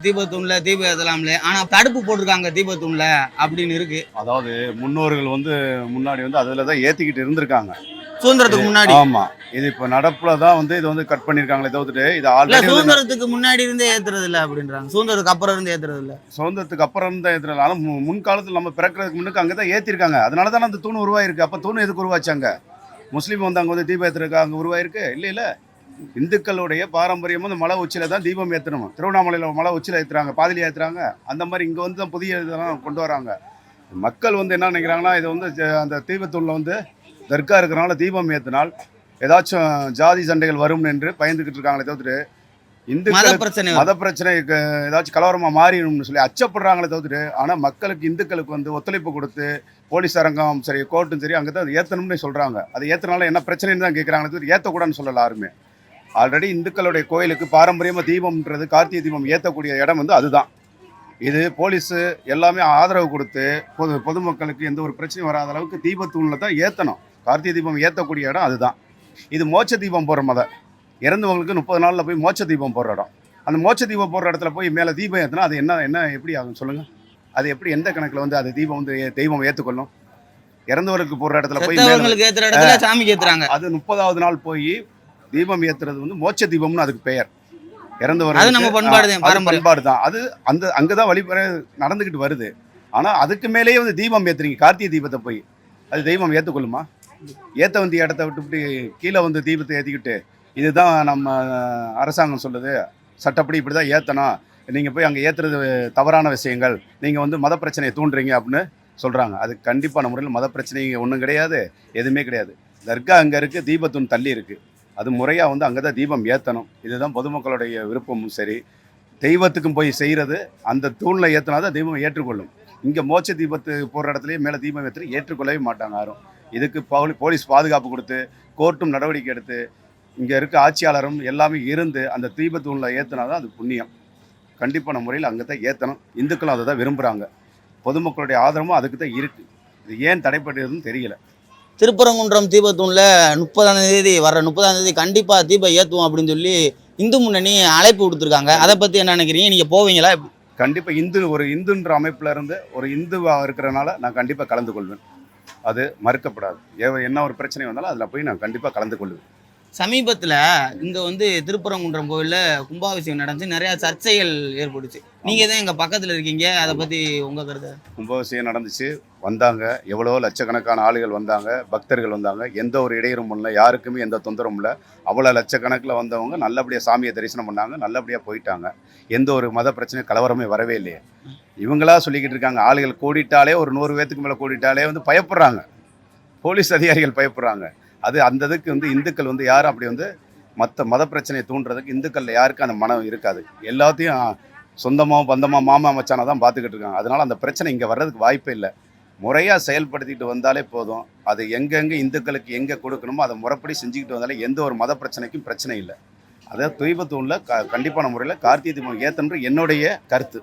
தீபத்தூண்ல தீபம் ஏத்தலாம்ல. ஆனா தடுப்பு போட்டிருக்காங்க தீபத்தூண்ல அப்படின்னு இருக்கு. அதாவது முன்னோர்கள் வந்து முன்னாடி வந்து அதுல தான் ஏத்திக்கிட்டு இருந்திருக்காங்க. சுதந்திரத்துக்கு முன்னாடி. ஆமா. இது இப்ப நடப்புல தான் வந்து இது வந்து கட் பண்ணிருக்காங்களே தவிர்த்துட்டு இது ஆல்ரெடி சுதந்திரத்துக்கு முன்னாடி இருந்தே ஏத்துறது இல்ல அப்படின்றாங்க. சுதந்திரத்துக்கு அப்புறம் இருந்து ஏத்துறது இல்ல சுதந்திரத்துக்கு அப்புறம் தான் ஏத்துறதுனால மு- முன்காலத்துல நம்ம பிறக்கிறதுக்கு முன்னுக்கு அங்கே தான் ஏத்திருக்காங்க. அதனால தான் அந்த தூண் உருவாயிருக்கு. அப்ப தூண் எதுக்கு உருவாச்சாங்க? முஸ்லீம் வந்து அங்க வந்து தீபம் ஏத்துறதுக்கு அங்க உருவாயிருக்கு? இல்ல இல்ல. இந்துக்களுடைய பாரம்பரியம் வந்து மலை உச்சியில தான் தீபம் ஏத்தணும்? திருவண்ணாமலையில மலை உச்சியில ஏத்துறாங்க பாதியில ஏத்துறாங்க. அந்த மாதிரி இங்க வந்து தான் புதிய இதெல்லாம் கொண்டு வராங்க. மக்கள் வந்து என்ன நினைக்கிறாங்கன்னா இது வந்து அந்த தீபத்தூண்ல வந்து தர்கா இருக்கிறனால தீபம் ஏத்தினால் ஏதாச்சும் ஜாதி சண்டைகள் வரும் என்று பயந்துகிட்டு இருக்காங்களே தவிர்த்து பிரச்சனை மத பிரச்சனை ஏதாச்சும் கலவரமா மாறிடும்னு சொல்லி அச்சப்படுறாங்களே தவிர்த்து ஆனா மக்களுக்கு இந்துக்களுக்கு வந்து ஒத்துழைப்பு கொடுத்து போலீஸ் அரங்கம் சரி கோர்ட்டும் சரி அங்கே தான் அது ஏற்றணும்னு சொல்றாங்க. அது ஏத்தனால என்ன பிரச்சனைன்னு தான் கேட்குறாங்களே தவிர ஏற்றக்கூடாதுன்னு சொல்லல யாருமே. ஆல்ரெடி இந்துக்களுடைய கோயிலுக்கு பாரம்பரியமா தீபம்ன்றது கார்த்திகை தீபம் ஏற்றக்கூடிய இடம் வந்து அதுதான். இது போலீஸு எல்லாமே ஆதரவு கொடுத்து பொது பொதுமக்களுக்கு எந்த ஒரு பிரச்சனையும் வராத அளவுக்கு தீபத்தூணில் தான் ஏற்றணும் கார்த்திகை தீபம் ஏற்றக்கூடிய இடம் அதுதான். இது மோட்ச தீபம் போடுற மதம் இறந்தவங்களுக்கு முப்பது நாளில் போய் மோட்ச தீபம் போடுற இடம். அந்த மோட்ச தீபம் போடுற இடத்துல போய் மேலே தீபம் ஏற்றினா அது என்ன என்ன எப்படி ஆகும் சொல்லுங்க? அது எப்படி எந்த கணக்கில் வந்து அது தீபம் வந்து தெய்வம் ஏற்றுக்கொள்ளும் இறந்தவருக்கு போடுற இடத்துல போய் இடத்துல சாமிக்கு ஏத்துறாங்க. அது முப்பதாவது நாள் போய் தீபம் ஏத்துறது வந்து மோட்ச தீபம்னு அதுக்கு பெயர். அது இறந்தவர் நம்ம பண்பாடு தான் பண்பாடு தான் அது அந்த அங்கதான் வழிபட நடந்துகிட்டு வருது. ஆனா அதுக்கு மேலேயே வந்து தீபம் ஏத்துறீங்க கார்த்திகை தீபத்தை போய். அது தெய்வம் ஏத்துக்கொள்ளுமா? ஏத்த வந்திய இடத்த விட்டுவிட்டு கீழே வந்து தீபத்தை ஏத்திக்கிட்டு இதுதான் நம்ம அரசாங்கம் சொல்லுது. சட்டப்படி இப்படி தான் ஏற்றணும் நீங்கள் போய் அங்கே ஏற்றுறது தவறான விஷயங்கள். நீங்கள் வந்து மத பிரச்சனையை தூண்டுறீங்க அப்படின்னு சொல்கிறாங்க அது கண்டிப்பான முறையில் மத பிரச்சனை ஒன்றும் கிடையாது எதுவுமே கிடையாது. தர்கா அங்கே இருக்குது தீபத்தூண் தள்ளி இருக்குது அது முறையாக வந்து அங்கே தான் தீபம் ஏற்றணும் இதுதான் பொதுமக்களுடைய விருப்பமும் சரி. தெய்வத்துக்கும் போய் செய்கிறது அந்த தூணில் ஏற்றினா தான் தெய்வம் ஏற்றுக்கொள்ளும். இங்கே மோட்ச தீபத்து போகிற இடத்துலையே மேலே தீபம் ஏற்றி ஏற்றுக்கொள்ளவே மாட்டாங்க யாரும். இதுக்கு போலி போலீஸ் பாதுகாப்பு கொடுத்து கோர்ட்டும் நடவடிக்கை எடுத்து இங்கே இருக்க ஆட்சியாளரும் எல்லாமே இருந்து அந்த தீபத்தூணில் ஏற்றினா தான் அது புண்ணியம். கண்டிப்பான முறையில் அங்கே தான் ஏற்றணும் இந்துக்களும் அதை தான் விரும்புகிறாங்க பொதுமக்களுடைய ஆதரவும் அதுக்கு தான் இருக்குது இது ஏன் தடைப்பட்டதுன்னு தெரியல. திருப்பரங்குன்றம் தீபத்தூணில் முப்பதாம் தேதி வர முப்பதாம் தேதி கண்டிப்பாக தீபம் ஏற்றுவோம் அப்படின்னு சொல்லி இந்து முன்னணி அழைப்பு கொடுத்துருக்காங்க அதை பற்றி என்ன நினைக்கிறீங்க? நீங்கள் போவீங்களா? கண்டிப்பாக இந்து ஒரு இந்துன்ற அமைப்பில் இருந்து ஒரு இந்துவாக இருக்கிறனால நான் கண்டிப்பாக கலந்து கொள்வேன் அது மறுக்கப்படாது. ஏ- என்ன ஒரு பிரச்சனை வந்தாலும் அதில் போய் நான் கண்டிப்பாக கலந்து கொள்வேன் சமீபத்தில் இங்கே வந்து திருப்பரங்குன்றம் கோவிலில் கும்பாபிஷேகம் நடந்துச்சு. நிறையா சர்ச்சைகள் ஏற்பட்டுச்சு. நீங்கள் தான் எங்கள் பக்கத்தில் இருக்கீங்க? அதை பற்றி உங்கள் கருத்து? கும்பாபிஷேகம் நடந்துச்சு. வந்தாங்க. எவ்வளோ லட்சக்கணக்கான ஆளுகள் வந்தாங்க. பக்தர்கள் வந்தாங்க. எந்த ஒரு இடையூறும் இல்லை. யாருக்குமே எந்த தொந்தரவும் இல்லை. அவ்வளோ லட்சக்கணக்கில் வந்தவங்க நல்லபடியாக சாமியை தரிசனம் பண்ணாங்க. நல்லபடியாக போயிட்டாங்க. எந்த ஒரு மத பிரச்சனை கலவரமே வரவே இல்லையே. இவங்களா சொல்லிக்கிட்டு இருக்காங்க. ஆளுகள் கூடிட்டாலே ஒரு நூறு பேத்துக்கு மேலே கூடிட்டாலே வந்து பயப்படுறாங்க. போலீஸ் அதிகாரிகள் பயப்படுறாங்க. அது அந்த இதுக்கு வந்து இந்துக்கள் வந்து யாரும் அப்படி வந்து மற்ற மத பிரச்சனையை தூண்டுறதுக்கு இந்துக்களில் யாருக்கும் அந்த மனம் இருக்காது. எல்லாத்தையும் சொந்தமாக பந்தமாக மாமா மச்சானா தான் பார்த்துக்கிட்டு இருக்காங்க. அதனால் அந்த பிரச்சனை இங்கே வர்றதுக்கு வாய்ப்பே இல்லை. முறையாக செயல்படுத்திட்டு வந்தாலே போதும். அது எங்கெங்கே இந்துக்களுக்கு எங்கே கொடுக்கணுமோ அதை முறைப்படி செஞ்சுக்கிட்டு வந்தாலே எந்த ஒரு மத பிரச்சனைக்கும் பிரச்சனை இல்லை. அதை துய்பத்தூணில் க கண்டிப்பான முறையில் கார்த்திகை தீபம் ஏற்றன்று என்னுடைய கருத்து.